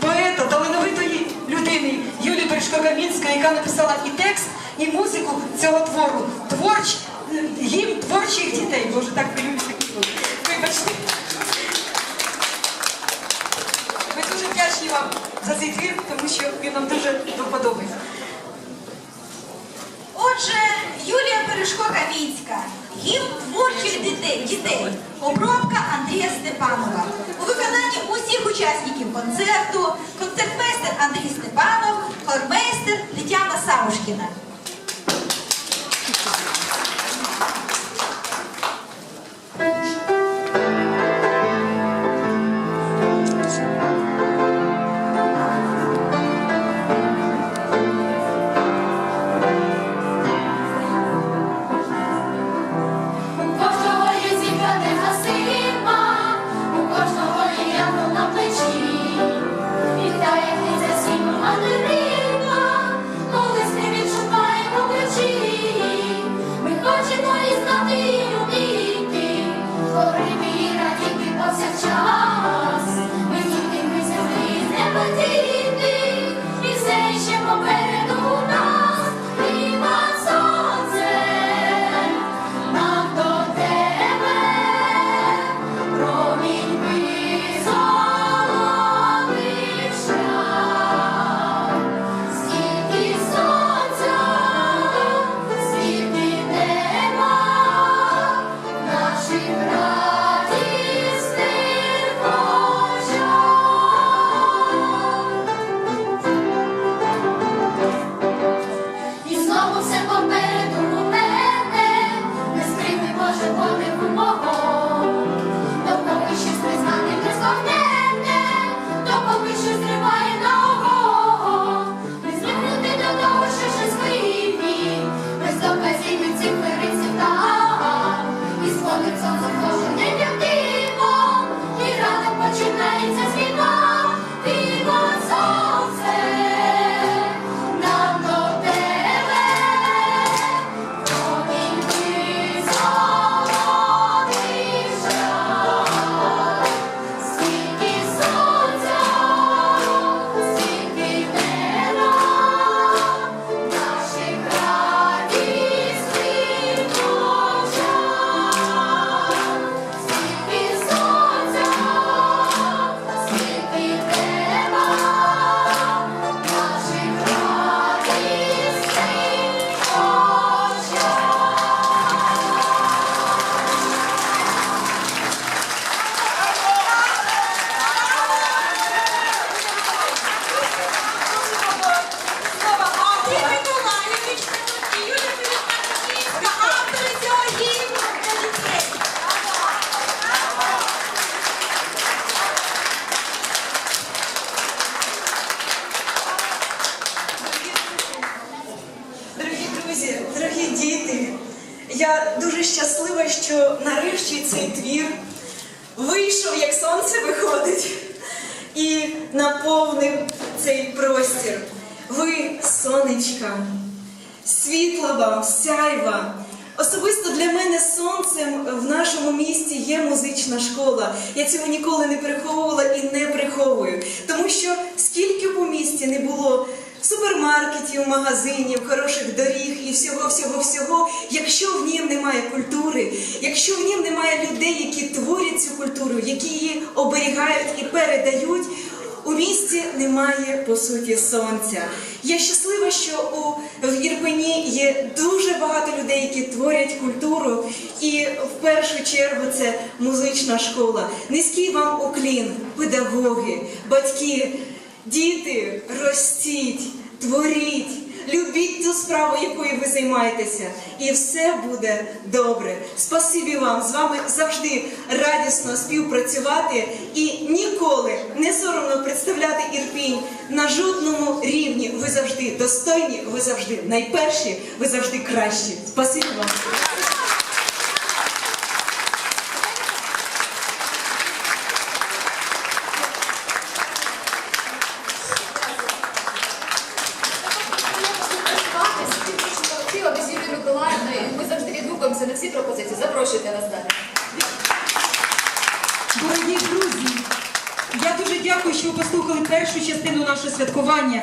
поета, талановитої людини Юлії Бережко-Камінської, яка написала і текст, і музику цього твору. Творч, гімн творчих дітей. Боже, так хвилююся. Вибачте. Ми дуже вдячні вам за цей твір, тому що він нам дуже подобається. Отже, Юлія Бережко-Камінська, гімн творчих дітей, дітей, обробка Андрія Степанова. Концерту, концертмейстер Андрій Степанов, хормейстер Тетяна Савушкіна. Я дуже щаслива, що нарешті цей твір вийшов, як сонце виходить, і наповнив цей простір. Ви сонечка, світла вам, сяйва. Особисто для мене сонцем в нашому місті є музична школа. Я цього ніколи не приховувала і не приховую. Тому що скільки б у місті не було супермаркетів, магазинів, хороших доріг і всього, всього, всього, якщо в нім немає культури, якщо в нім немає людей, які творять цю культуру, які її оберігають і передають. У місті немає по суті сонця. Я щаслива, що у в Ірпені є дуже багато людей, які творять культуру, і в першу чергу це музична школа. Низький вам уклін, педагоги, батьки, діти, ростіть, творіть. Любіть ту справу, якою ви займаєтеся, і все буде добре. Спасибі вам з вами завжди радісно співпрацювати і ніколи не соромно представляти Ірпінь на жодному рівні. Ви завжди достойні, ви завжди найперші, ви завжди кращі. Спасибі вам. Колектива без Юлії Миколаївної. Ми відгукуємося на всі пропозиції. Запрошуйте нас далі. Дорогі друзі, я дуже дякую, що ви послухали першу частину нашого святкування.